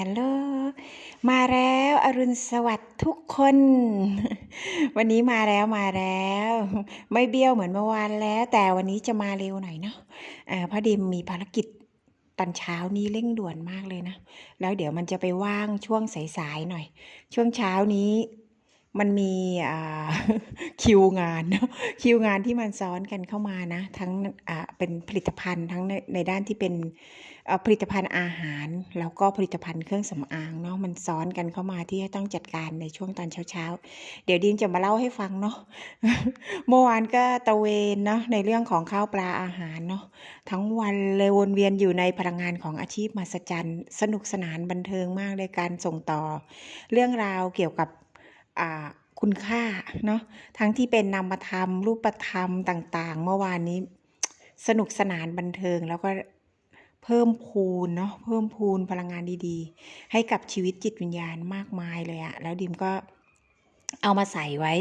ฮัลโหล มาแล้วอรุณสวัสดิ์ทุกคน วันนี้มาแล้วมาแล้ว ไม่เบี้ยวเหมือนเมื่อวานแล้ว แต่วันนี้จะมาเร็วหน่อยเนาะอ่าเพราะดิมมีภารกิจตอนเช้านี้เร่งด่วนมากเลยนะ แล้วเดี๋ยวมันจะไปว่างช่วงสายๆหน่อย ช่วงเช้านี้มันมีอ่าคิวงานเนาะคิวงานที่มันซ้อนกันเข้ามานะ ทั้งอ่าเป็นผลิตภัณฑ์ทั้งในในด้านที่เป็น ผลิตภัณฑ์อาหาร แล้วก็ผลิตภัณฑ์เครื่องสำอางเนาะมันซ้อนกันเข้ามาที่จะต้องจัดการในช่วงตอนเช้าๆ เดี๋ยวดินจะมาเล่าให้ฟังเนาะเมื่อวานก็ตะเวนเนาะในเรื่องของข้าวปลาอาหารเนาะทั้งวันเลยวนเวียนอยู่ในพลังงานของอาชีพมหัศจรรย์สนุกสนานบันเทิงมากเลยการส่งต่อ เรื่องราวเกี่ยวกับอ่าคุณค่าเนาะทั้งที่เป็นนามธรรมรูปธรรมต่าง ๆ เมื่อวานนี้สนุกสนานบันเทิงแล้วก็ เพิ่มพูนเนาะเพิ่มพูนพลังงานดีๆ ให้กับชีวิตจิตวิญญาณมากมายเลยอะแล้วดิมก็เอามาใส่ไว้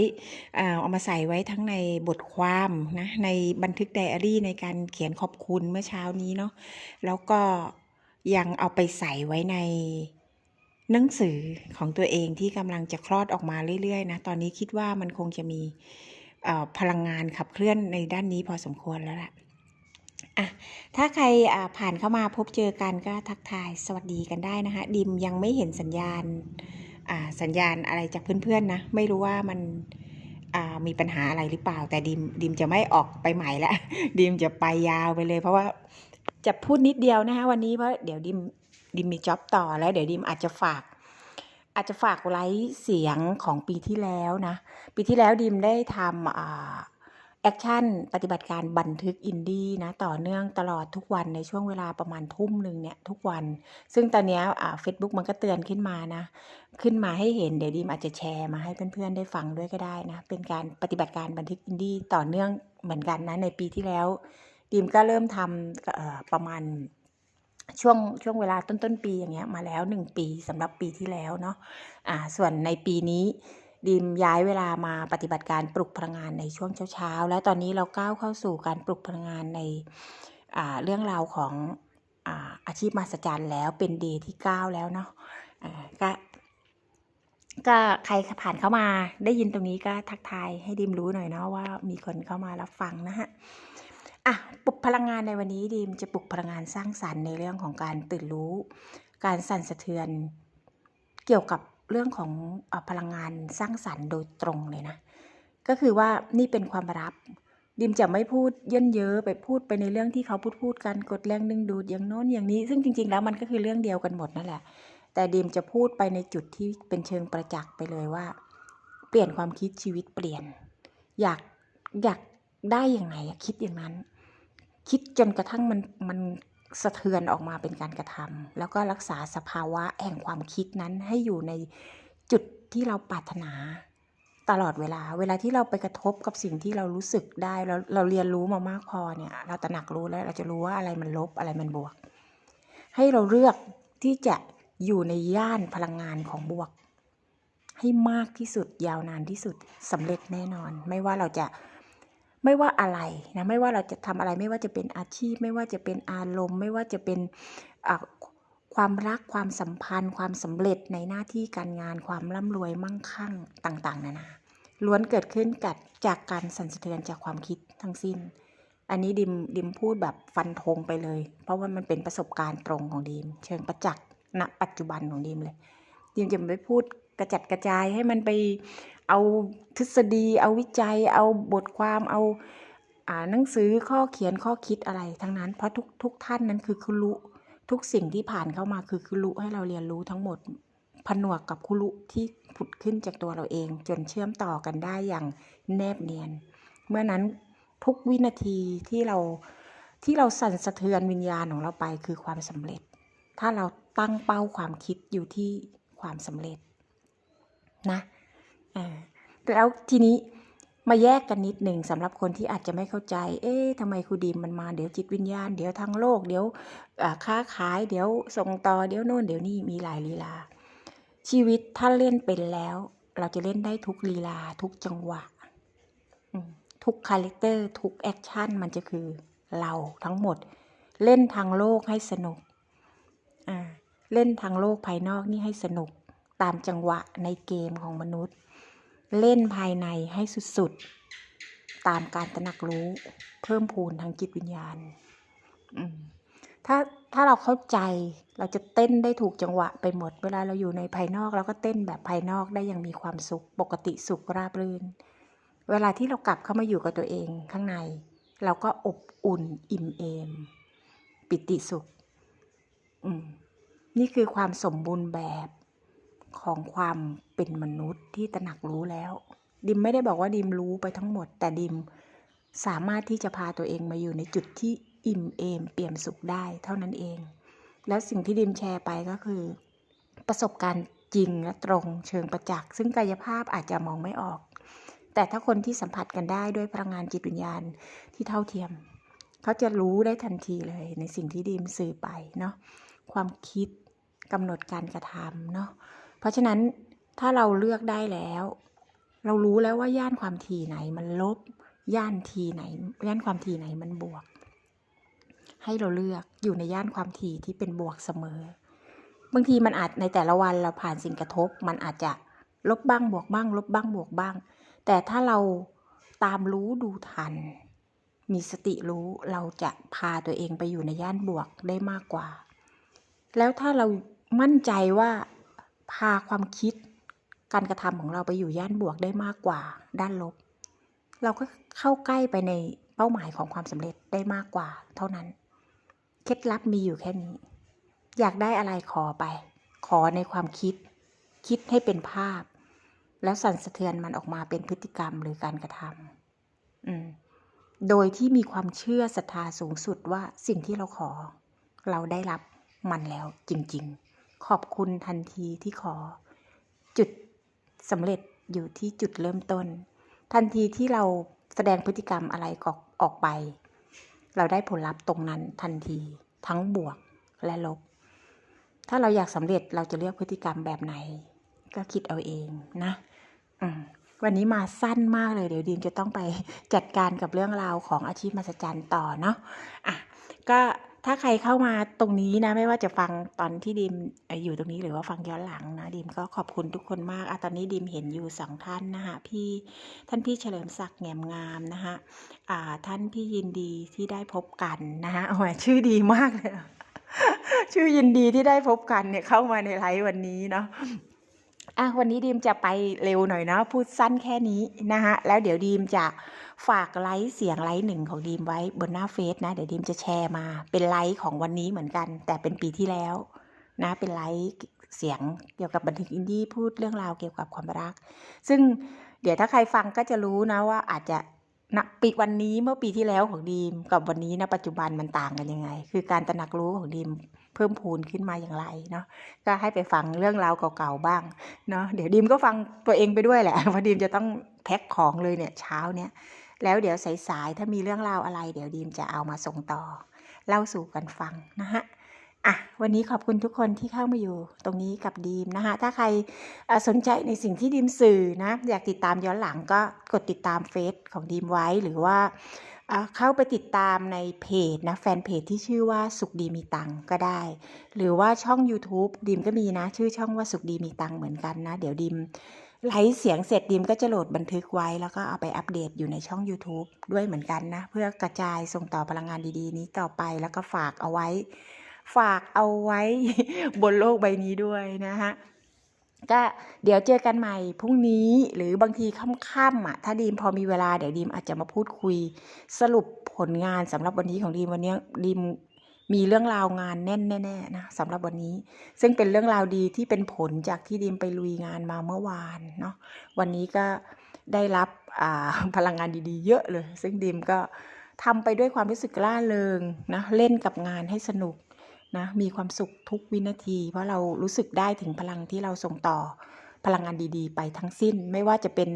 อ่าเอามาใส่ไว้ทั้งในบทความนะในบันทึกไดอารี่ในการเขียนขอบคุณเมื่อเช้านี้เนาะแล้วก็ยังเอาไปใส่ไว้ในหนังสือของตัวเองที่กำลังจะคลอดออกมาเรื่อยๆนะตอนนี้คิดว่ามันคงจะมีพลังงานขับเคลื่อนในด้านนี้พอสมควรแล้วล่ะ อะถ้าใครอ่าผ่านเข้ามาพบเจอกันก็ทักทายสวัสดีกันได้นะคะ ดิมยังไม่เห็นสัญญาณอ่าสัญญาณอะไรจากเพื่อนๆนะ ไม่รู้ว่ามันอ่ามีปัญหาอะไรหรือเปล่า แต่ดิมดิมจะไม่ออกไปใหม่ละดิมจะไปยาวไปเลย เพราะว่าจะพูดนิดเดียวนะคะวันนี้เพราะเดี๋ยวดิมดิมมีจ็อบต่อแล้ว เดี๋ยวดิมอาจจะฝาก อาจจะฝากไลฟ์เสียงของปีที่แล้วนะ ปีที่แล้วดิมได้ทำอ่า แอคชั่นปฏิบัติการบันทึกอินดี้นะต่อเนื่องตลอดทุกวันในช่วงเวลาประมาณทุ่มหนึ่งเนี่ยทุกวัน ซึ่งตอนนี้เฟซบุ๊กมันก็เตือนขึ้นมานะ ขึ้นมาให้เห็นเดี๋ยวดีมอาจจะแชร์มาให้เพื่อนๆได้ฟังด้วยก็ได้นะ เป็นการปฏิบัติการบันทึกอินดี้ต่อเนื่องเหมือนกันนะในปีที่แล้ว ดีมก็เริ่มทำประมาณช่วงช่วงเวลาต้นต้นๆปีอย่างเงี้ยมาแล้วหนึ่งปีสำหรับปีที่แล้วเนาะอ่าส่วนในปีนี้ ดิมย้ายเวลามาปฏิบัติการปลุกพลังงานในช่วงเช้าๆ แล้วตอนนี้เราก้าวเข้าสู่การปลุกพลังงานในเรื่องราวของอาอาชีพมหัศจรรย์แล้วเป็นเดย์ที่ 9 แล้วเนาะก็ก็ใครผ่านเข้ามาได้ยินตรงนี้ก็ทักทายให้ดิมรู้หน่อยเนาะว่ามีคนเข้ามารับฟังนะฮะอะปลุกพลังงานในวันนี้ดิมจะปลุกพลังงานสร้างสรรค์ในเรื่องของการตื่นรู้ การสั่นสะเทือนเกี่ยวกับ เรื่องของอพลังงานสร้างสรรค์โดยตรงเลยนะ ก็คือว่านี่เป็นความลับ ดิมจะไม่พูดเยินเยอะไปพูดไปในเรื่องที่เขาพูดพูดกันกดแรงดึงดูดอย่างโน้นอย่างนี้ ซึ่งจริง ๆ แล้วมันก็คือเรื่องเดียวกันหมดนั่นแหละ แต่ดิมจะพูดไปในจุดที่เป็นเชิงประจักษ์ไปเลยว่า เปลี่ยนความคิดชีวิตเปลี่ยน อยากอยากได้อย่างไรอะคิดอย่างนั้น คิดจนกระทั่งมันมัน สะเทือนออกมาเป็นการกระทำแล้วก็รักษาสภาวะแห่งความคิดนั้นให้อยู่ในจุดที่เราปรารถนาตลอดเวลา เวลาที่เราไปกระทบกับสิ่งที่เรารู้สึกได้เราเราเรียนรู้มามากพอเนี่ย เราตระหนักรู้แล้วเราจะรู้ว่าอะไรมันลบอะไรมันบวก ให้เราเลือกที่จะอยู่ในย่านพลังงานของบวก ให้มากที่สุดยาวนานที่สุดสำเร็จแน่นอน ไม่ว่าเราจะ ไม่ว่าอะไรนะไม่ว่าเราจะทำอะไรไม่ว่าจะเป็นอาชีพ ไม่ว่าจะเป็นอารมณ์ ไม่ว่าจะเป็นความรักความสัมพันธ์ ความสำเร็จในหน้าที่การงานความร่ำรวยมั่งคั่งต่างๆ นานาล้วนเกิดขึ้นกับจากการสั่นสะเทือนจากความคิดทั้งสิ้น อันนี้ดิมดิมพูดแบบฟันธงไปเลย เพราะว่ามันเป็นประสบการณ์ตรงของดิม เชิงประจักษ์ณปัจจุบันของดิมเลยดิมจะไม่พูดกระจัดกระจายให้มันไป เอาทฤษฎี เอาวิจัย เอาบทความเอาอ่าหนังสือข้อเขียนข้อคิดอะไรทั้งนั้น เพราะทุกทุกท่านนั้นคือคุรุทุกสิ่งที่ผ่านเข้ามาคือคุรุให้เราเรียนรู้ทั้งหมดผนวกกับคุรุที่ผุดขึ้นจากตัวเราเอง จนเชื่อมต่อกันได้อย่างแนบเนียน เมื่อนั้นทุกวินาทีที่เราที่เราสั่นสะเทือนวิญญาณของเราไปคือความสำเร็จ ถ้าเราตั้งเป้าความคิดอยู่ที่ความสำเร็จนะ แล้วทีนี้มาแยกกันนิดหนึ่งสำหรับคนที่อาจจะไม่เข้าใจ เอ๊ะทำไมครูดีมมันมา เดี๋ยวจิตวิญญาณ เดี๋ยวทางโลก เดี๋ยวค้าขาย เดี๋ยวส่งต่อ เดี๋ยวโน่น เดี๋ยวนี่ มีหลายลีลา ชีวิตถ้าเล่นเป็นแล้ว เราจะเล่นได้ทุกลีลา ทุกจังหวะ ทุกคาแรคเตอร์ ทุกแอคชั่น มันจะคือเราทั้งหมด เล่นทางโลกให้สนุก เล่นทางโลกภายนอกนี่ให้สนุก ตามจังหวะในเกมของมนุษย์ เล่นภายในให้สุดๆ ตามการตระหนักรู้ เพิ่มพูนทางจิตวิญญาณถ้าถ้าเราเข้าใจเราจะเต้นได้ถูกจังหวะไปหมด เวลาเราอยู่ในภายนอกเราก็เต้นแบบภายนอกได้อย่างมีความสุข ปกติสุขราบรื่น เวลาที่เรากลับเข้ามาอยู่กับตัวเองข้างใน เราก็อบอุ่นอิ่มเอม ปิติสุขนี่คือความสมบูรณ์แบบ ของความเป็นมนุษย์ที่ตระหนักรู้แล้ว ดิมไม่ได้บอกว่าดิมรู้ไปทั้งหมด แต่ดิมสามารถที่จะพาตัวเองมาอยู่ในจุดที่อิ่มเอมเปี่ยมสุขได้เท่านั้นเอง แล้วสิ่งที่ดิมแชร์ไปก็คือ ประสบการณ์จริงและตรงเชิงประจักษ์ซึ่งกายภาพอาจจะมองไม่ออก แต่ถ้าคนที่สัมผัสกันได้ด้วยพลังงานจิตวิญญาณที่เท่าเทียม เขาจะรู้ได้ทันทีเลยในสิ่งที่ดิมสื่อไปเนาะความคิดกำหนดการกระทำเนาะ ราะฉะนั้นถ้าเราเลือกได้แล้ว เรารู้แล้วว่าย่านความถี่ไหนมันลบ ย่านทีไหน ย่านความถี่ไหนมันบวก ให้เราเลือกอยู่ในย่านความถี่ที่เป็นบวกเสมอ บางทีมันอาจในแต่ละวันเราผ่านสิ่งกระทบ มันอาจจะลบบ้างบวกบ้าง ลบบ้างบวกบ้าง แต่ถ้าเราตามรู้ดูทัน มีสติรู้เราจะพาตัวเองไปอยู่ในย่านบวกได้มากกว่า แล้วถ้าเรามั่นใจว่า พาความคิด การกระทำของเราไปอยู่ย่านบวกได้มากกว่าด้านลบ เราก็เข้าใกล้ไปในเป้าหมายของความสำเร็จได้มากกว่า เท่านั้น เคล็ดลับมีอยู่แค่นี้ อยากได้อะไรขอไป ขอในความคิด คิดให้เป็นภาพ แล้วสั่นสะเทือนมันออกมาเป็นพฤติกรรมหรือการกระทำอืมโดยที่มีความเชื่อศรัทธาสูงสุดว่าสิ่งที่เราขอ เราได้รับมันแล้วจริง ๆ ขอบคุณทันทีที่ขอ จุดสำเร็จอยู่ที่จุดเริ่มต้น ทันทีที่เราแสดงพฤติกรรมอะไรออกออกไป เราได้ผลลัพธ์ตรงนั้นทันทีทั้งบวกและลบ ถ้าเราอยากสำเร็จเราจะเลือกพฤติกรรมแบบไหน ก็คิดเอาเองนะวันนี้มาสั้นมากเลยเดี๋ยวดีมจะต้องไปจัดการกับเรื่องราวของอาชีพมหัศจรรย์ต่อเนาะอะก็ ถ้าใครเข้ามาตรงนี้นะ ไม่ว่าจะฟังตอนที่ดีมอยู่ตรงนี้หรือว่าฟังย้อนหลังนะดีมก็ขอบคุณทุกคนมากอะตอนนี้ดีมเห็นอยู่สองท่านนะคะพี่ท่านพี่เฉลิมศักดิ์แงมงามนะคะอ่าท่านพี่ยินดีที่ได้พบกันนะคะโอ้ยชื่อดีมากเลยชื่อยินดีที่ได้พบกันเนี่ยเข้ามาในไลฟ์วันนี้เนาะอะวันนี้ดีมจะไปเร็วหน่อยเนาะพูดสั้นแค่นี้นะคะแล้วเดี๋ยวดีมจะ ฝากไลฟ์เสียงไลฟ์หนึ่งของดีมไว้บนหน้าเฟซนะ เดี๋ยวดีมจะแชร์มา เป็นไลฟ์ของวันนี้เหมือนกัน แต่เป็นปีที่แล้ว นะ เป็นไลฟ์เสียงเกี่ยวกับบันทึกอินดี้พูดเรื่องราวเกี่ยวกับความรัก ซึ่งเดี๋ยวถ้าใครฟังก็จะรู้นะว่าอาจจะณปีวันนี้เมื่อปีที่แล้วของดีมกับวันนี้นะปัจจุบันมันต่างกันยังไง คือการตระหนักรู้ของดีมเพิ่มพูนขึ้นมาอย่างไรเนาะก็ให้ไปฟังเรื่องราวเก่าๆบ้างเนาะเดี๋ยวดีมก็ฟังตัวเองไปด้วยแหละเพราะดีมจะต้องแพ็คของเลยเนี่ยเช้าเนี่ย แล้วเดี๋ยวสายๆถ้ามีเรื่องราวอะไร เดี๋ยวดีมจะเอามาส่งต่อ เล่าสู่กันฟังนะฮะอะวันนี้ขอบคุณทุกคนที่เข้ามาอยู่ตรงนี้กับดีมนะคะถ้าใครสนใจในสิ่งที่ดีมสื่อนะอยากติดตามย้อนหลังก็กดติดตามเฟซของดีมไว้หรือว่าเข้าไปติดตามในเพจนะแฟนเพจที่ชื่อว่าสุขดีมีตังก็ได้ หรือว่าช่อง YouTube ดิมก็มีนะ ชื่อช่องว่าสุขดีมีตังเหมือนกันนะ เดี๋ยวดิม ไลฟ์เสียงเสร็จดิมก็จะโหลดบันทึกไว้ แล้วก็เอาไปอัปเดตอยู่ในช่อง YouTube ด้วยเหมือนกันนะ เพื่อกระจายส่งต่อพลังงานดีๆ นี้ต่อไปแล้วก็ฝากเอาไว้ ฝากเอาไว้บนโลกใบนี้ด้วยนะฮะก็เดี๋ยวเจอกันใหม่พรุ่งนี้หรือบางทีค่ำๆอะถ้าดีมพอมีเวลาเดี๋ยวดีมอาจจะมาพูดคุย สรุปผลงานสำหรับวันนี้ของดีมวันนี้ดีม มีเรื่องราวงานแน่นแน่ๆนะสำหรับวันนี้ ซึ่งเป็นเรื่องราวดีที่เป็นผลจากที่ดีมไปลุยงานมาเมื่อวานเนาะวันนี้ก็ได้รับพลังงานดีๆ เยอะเลย ซึ่งดีมก็ทำไปด้วยความรู้สึกล่าเริงนะเล่นกับงานให้สนุกนะมีความสุขทุกวินาที เพราะเรารู้สึกได้ถึงพลังที่เราส่งต่อพลังงานดีๆ ไปทั้งสิ้น ไม่ว่าจะเป็น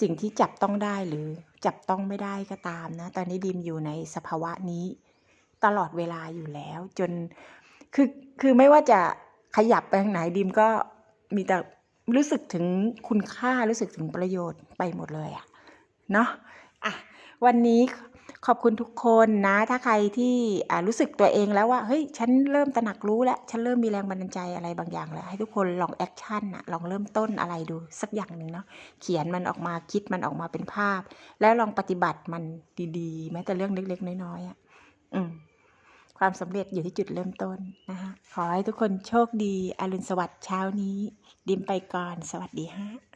สิ่งที่จับต้องได้หรือจับต้องไม่ได้ก็ตามนะ ตอนนี้ดิมอยู่ในสภาวะนี้ ตลอดเวลาอยู่แล้ว จนคือคือไม่ว่าจะขยับไปทางไหนดิมก็มีแต่รู้สึกถึงคุณค่ารู้สึกถึงประโยชน์ไปหมดเลยอะเนาะอะวันนี้ขอบคุณทุกคนนะ ถ้าใครที่อ่ารู้สึกตัวเองแล้วว่าเฮ้ยฉันเริ่มตระหนักรู้แล้ว ฉันเริ่มมีแรงบันดาลใจอะไรบางอย่างแล้ว ให้ทุกคนลองแอคชั่นอะลองเริ่มต้นอะไรดูสักอย่างหนึ่งเนาะเขียนมันออกมาคิดมันออกมาเป็นภาพ แล้วลองปฏิบัติมันดีๆ แม้แต่เรื่องเล็กๆน้อยๆอะอืม ความสำเร็จอยู่ที่จุดเริ่มต้นนะคะขอให้ทุกคนโชคดีอรุณสวัสดิ์เช้านี้ ดิมไปก่อน สวัสดีฮะ